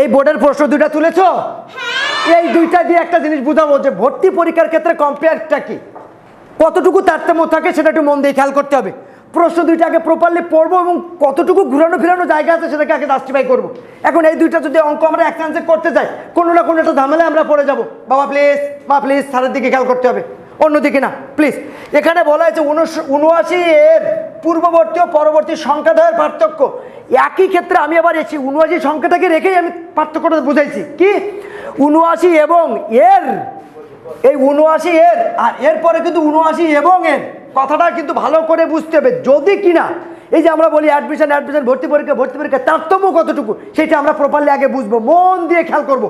এই বোর্ডের প্রশ্ন দুইটা তুলেছো? এই দুইটা দিয়ে একটা জিনিস বুঝাবো যে ভর্তি পরীক্ষার ক্ষেত্রে কম্পেয়ারটা কি? কতটুকু তারতম্য থাকে সেটা একটু মন দিয়ে খেয়াল করতে হবে। প্রশ্ন দুইটা আগে প্রপারলি পড়ব এবং কতটুকু ঘুরানো ফিরানো জায়গা আছে সেটাকে আগে জাস্টিফাই করব। এখন এই দুইটা যদি অঙ্ক আমরা এক চান্সে করতে যাই, কোনো না কোনো একটা ঝামেলায় আমরা পড়ে যাব। বাবা প্লিজ মা প্লিজ স্যারের দিকে খেয়াল করতে হবে। অন্যদিকে না প্লিজ এখানে বলা হয়েছে উনআশি এর পূর্ববর্তী ও পরবর্তী সংখ্যাদ্বয়ের পার্থক্য। একই ক্ষেত্রে আমি আবার এসেছি উনআশি সংখ্যাটাকে রেখেই আমি পার্থক্যটা বুঝাইছি। কি? উনআশি এবং এর, এই উনআশি এর, আর এরপরে কিন্তু উনআশি এবং এর কথাটা কিন্তু ভালো করে বুঝতে হবে। যদি কিনা এই যে আমরা বলি অ্যাডমিশন অ্যাডমিশন ভর্তি পরীক্ষা ভর্তি পরীক্ষা, তারতম্য কতটুকু, সেটা আমরা প্রপারলি আগে বুঝব। মন দিয়ে খেয়াল করব।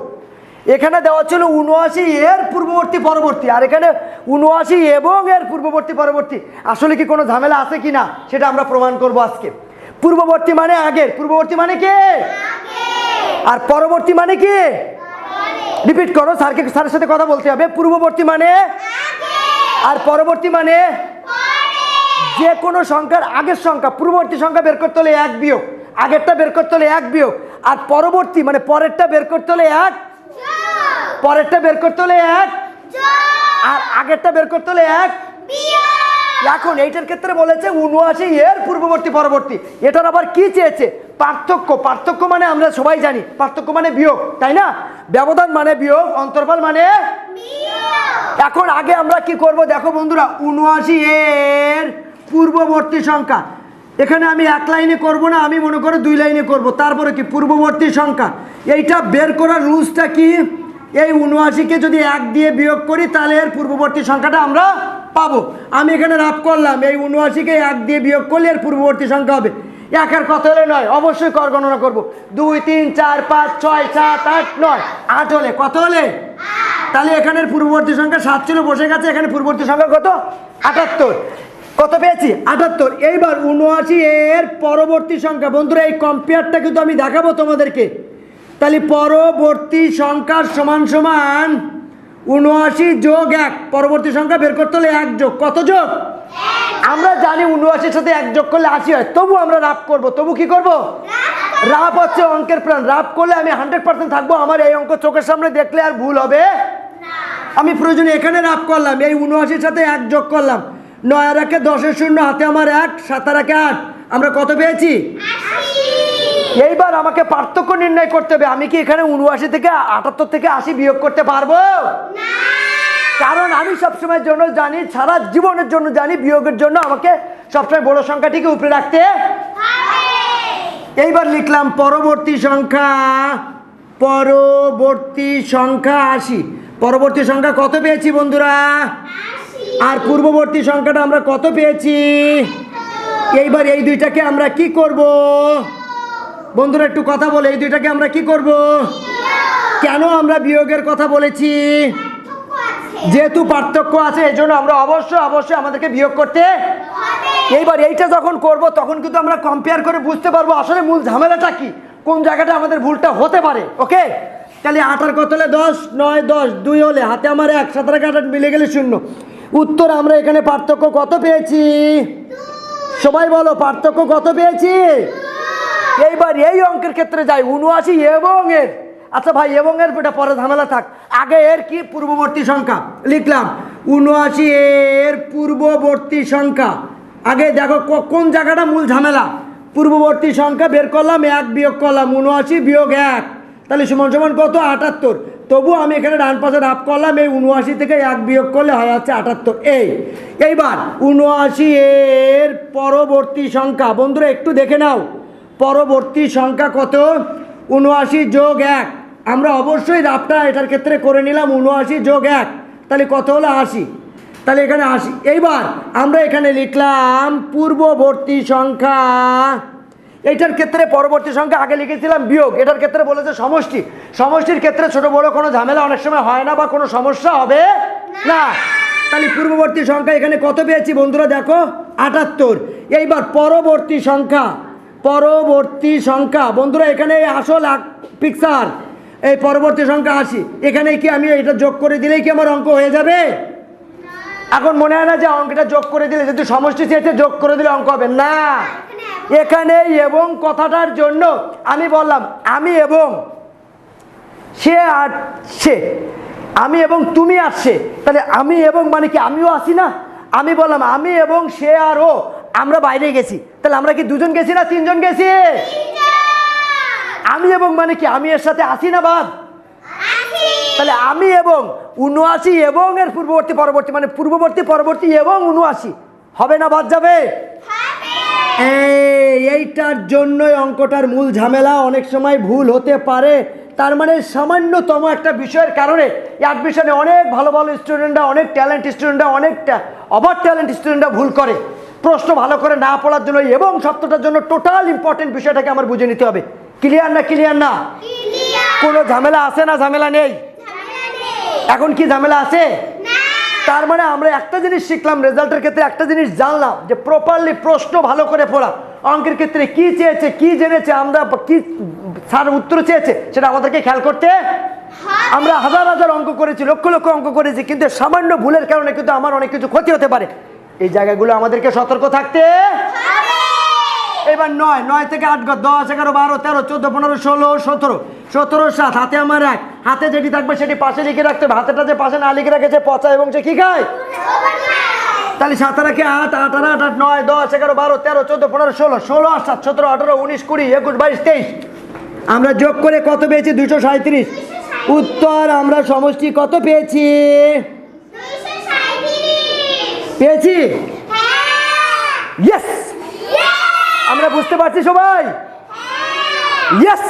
এখানে দেওয়া ছিল উনআশি এর পূর্ববর্তী পরবর্তী আর এখানে উনআশি এবং এর পূর্ববর্তী পরবর্তী। আসলে কি কোনো ঝামেলা আছে কি না সেটা আমরা প্রমাণ করব আজকে। পূর্ববর্তী মানে আগের পূর্ববর্তী মানে কে? আর পরবর্তী মানে কি? রিপিট করো স্যারকে স্যারের সাথে কথা বলতে হবে। পূর্ববর্তী মানে? আর পরবর্তী মানে? যে কোনো সংখ্যার আগের সংখ্যা পূর্ববর্তী সংখ্যা বের করতে হলে এক বিয়োগ আগেরটা বের করতে হলে এক বিয়োগ আর পরবর্তী মানে পরেরটা বের করতে হলে এক পরেরটা বের করতে হলে এক। আর আগেরটা বের করতে হলে এক। এখন এইটার ক্ষেত্রে বলেছে উনআশি এর পূর্ববর্তী পরবর্তী। এটার আবার কি চেয়েছে? পার্থক্য। পার্থক্য মানে আমরা সবাই জানি। পার্থক্য মানে বিয়োগ তাই না? ব্যবধান মানে বিয়োগ অন্তর্ফল মানে এখন আগে আমরা কি করব? দেখো বন্ধুরা উনআশি এর পূর্ববর্তী সংখ্যা। এখানে আমি এক লাইনে করব না আমি মনে করো দুই লাইনে করব। তারপরে কি? পূর্ববর্তী সংখ্যা। এইটা বের করার রুলসটা কি? এই উনআশিকে যদি এক দিয়ে বিয়োগ করি, তাহলে এর পূর্ববর্তী সংখ্যাটা আমরা পাবো। আমি এখানে রাফ করলাম, এই উনআশিকে এক দিয়ে বিয়োগ করলে এর পূর্ববর্তী সংখ্যা হবে। একের কত হলে নয়, অবশ্যই কর গণনা করব। দুই, তিন, চার, পাঁচ, ছয়, সাত, আট, নয়। আট হলে, কত হলে? তাহলে এখানের পূর্ববর্তী সংখ্যা সাত ছিল, বসে গেছে। এখানে পূর্ববর্তী সংখ্যা কত? আটাত্তর। কত পেয়েছি? আটাত্তর। এইবার উনআশি এর পরবর্তী সংখ্যা। বন্ধুরা, এই কম্পেয়ারটা কিন্তু আমি দেখাবো তোমাদেরকে। তাহলে পরবর্তী সংখ্যার সমান সমান উনআশি যোগ এক। পরবর্তী সংখ্যা বের করতে হলে এক যোগ। কত যোগ? আমরা জানি উনআশির সাথে এক যোগ করলে আশি হয়। তবু আমরা রাপ করব। তবু কি করব? রাপ হচ্ছে অঙ্কের প্রাণ। রাপ করলে আমি হান্ড্রেড পার্সেন্ট থাকব। আমার এই অঙ্ক চোখের সামনে দেখলে আর ভুল হবে? আমি প্রয়োজনে এখানে রাপ করলাম। এই উনআশির সাথে এক যোগ করলাম। নয় একে দশের শূন্য, হাতে আমার এক, সাত আর একে আট। আমরা কত পেয়েছি? এইবার আমাকে পার্থক্য নির্ণয় করতে হবে। আমি কি এখানে উনআশি থেকে আটাত্তর থেকে আশি বিয়োগ করতে পারব? কারণ আমি সবসময়ের জন্য জানি সারা জীবনের জন্য জানি বিয়োগের জন্য আমাকে সবসময় বড় সংখ্যাটিকে উপরে রাখতে এইবার লিখলাম পরবর্তী সংখ্যা পরবর্তী সংখ্যা আশি। পরবর্তী সংখ্যা কত পেয়েছি বন্ধুরা? আর পূর্ববর্তী সংখ্যাটা আমরা কত পেয়েছি? এইবার এই দুইটাকে আমরা কি করব? বন্ধুরা, একটু কথা বলে, এই দুইটাকে আমরা কি করব? কেন আমরা বিয়োগের কথা বলেছি? যেহেতু পার্থক্য আছে এই জন্য আমরা অবশ্যই অবশ্যই আমাদেরকে বিয়োগ করতে এইবার এইটা যখন করব, তখন কিন্তু আমরা কম্পেয়ার করে বুঝতে পারব আসলে মূল ঝামেলাটা কি, কোন জায়গাটা আমাদের ভুলটা হতে পারে, ওকে? তাহলে আঠার কত হলে দশ? নয়, দশ, দুই হলে, হাতে আমার এক, সাতার আট মিলে গেলে শূন্য। উত্তর, আমরা এখানে পার্থক্য কত পেয়েছি? সবাই বলো, পার্থক্য কত পেয়েছি? এইবার এই অঙ্কের ক্ষেত্রে যাই উনআশি এবং এর। আচ্ছা ভাই, এবং এর এটা পরে ঝামেলা থাক। আগে এর কি পূর্ববর্তী সংখ্যা? লিখলাম উনআশি এর পূর্ববর্তী সংখ্যা। আগে দেখো কোন জায়গাটা মূল ঝামেলা? পূর্ববর্তী সংখ্যা বের করলাম, এক বিয়োগ করলাম উনআশি বিয়োগ এক। তাহলে সমান সমান কত? আটাত্তর। তবু আমি এখানে ডান পাশে রাপ করলাম, এই উনআশি থেকে এক বিয়োগ করলে হয় হচ্ছে আটাত্তর। এই, এইবার উনআশি এর পরবর্তী সংখ্যা। বন্ধুরা, একটু দেখে নাও। পরবর্তী সংখ্যা কত? উনআশি যোগ এক। আমরা অবশ্যই রাপটা এটার ক্ষেত্রে করে নিলাম উনআশি যোগ এক। তাহলে কত হলো? আশি। তাহলে এখানে আশি। এইবার আমরা এখানে লিখলাম পূর্ববর্তী সংখ্যা। এইটার ক্ষেত্রে পরবর্তী সংখ্যা আগে লিখেছিলাম বিয়োগ। এটার ক্ষেত্রে বলেছে সমষ্টি। সমষ্টির ক্ষেত্রে ছোট বড় কোনো ঝামেলা অনেক সময় হয় না বা কোনো সমস্যা হবে না। তাহলে পূর্ববর্তী সংখ্যা এখানে কত পেয়েছি বন্ধুরা দেখো? আটাত্তর। এইবার পরবর্তী সংখ্যা। পরবর্তী সংখ্যা। বন্ধুরা, এখানে আসল পিকচার এই পরবর্তী সংখ্যা আসি এখানে কি আমি এটা যোগ করে দিলেই কি আমার অঙ্ক হয়ে যাবে? এখন মনে হয় না যে অঙ্কটা যোগ করে দিলে, যদি সমষ্টি চেয়েছে যোগ করে দিলে অঙ্ক হবে। না। এখানে এবং কথাটার জন্য আমি বললাম, আমি এবং সে সে, আমি এবং তুমি আসছে তাহলে আমি এবং মানে কি আমিও আসি না? আমি বললাম, আমি এবং সে আর ও আমরা বাইরে গেছি। তাহলে আমরা কি দুজন গেছি না তিনজন গেছি? আমি এবং মানে কি? আমি এর সাথে আসি না বাদ? তাহলে আমি এবং উনআশি এবং এর পূর্ববর্তী পরবর্তী মানে পূর্ববর্তী পরবর্তী এবং উনআশি। হবে না বাদ যাবে? এইটার জন্যই অঙ্কটার মূল ঝামেলা অনেক সময় ভুল হতে পারে। তার মানে সামান্যতম একটা বিষয়ের কারণে অ্যাডমিশনে অনেক ভালো ভালো স্টুডেন্টরা অনেক ট্যালেন্ট স্টুডেন্টরা অনেকটা অভার ট্যালেন্ট স্টুডেন্টরা ভুল করে। প্রশ্ন ভালো করে না পড়ার জন্য এবং সপ্তাহটার জন্য টোটাল ইম্পর্টেন্ট বিষয়টাকে আমার বুঝে নিতে হবে। ক্লিয়ার না ক্লিয়ার না? কোনো ঝামেলা আছে না ঝামেলা নেই? এখন কি ঝামেলা আছে? তার মানে আমরা একটা জিনিস শিখলাম রেজাল্টের ক্ষেত্রে একটা জিনিস জানলাম যে প্রপারলি প্রশ্ন ভালো করে পড়া। অঙ্কের ক্ষেত্রে কি চেয়েছে কি জেনেছে আমরা কি স্যার উত্তর চেয়েছে সেটা আমাদেরকে খেয়াল করতে আমরা হাজার হাজার অঙ্ক করেছি লক্ষ লক্ষ অঙ্ক করেছি কিন্তু সামান্য ভুলের কারণে কিন্তু আমার অনেক কিছু ক্ষতি হতে পারে। এই জায়গাগুলো আমাদেরকে সতর্ক থাকতে এবার নয় নয় থেকে আট ঘর দশ এগারো বারো তেরো চোদ্দ পনেরো ষোলো সতেরো সতেরো সাত হাতে আমার এক। হাতে যেটি থাকবে সেটি পাশে লিখে রাখতে হবে। হাতেটা যে পাশে না লিখে রাখেছে পচা এবং সে কি খায়? তাহলে সাত রাখে আট আট আর আট আট নয় দশ এগারো বারো তেরো চোদ্দ পনেরো ষোলো ষোলো আট সাত সতেরো আঠারো উনিশ কুড়ি একুশ বাইশ তেইশ। আমরা যোগ করে কত পেয়েছি? দুশো সাঁত্রিশ উত্তর আমরা সমষ্টি কত পেয়েছি? পেয়েছি? ইয়েস আমরা বুঝতে পারছি সবাই? ইয়েস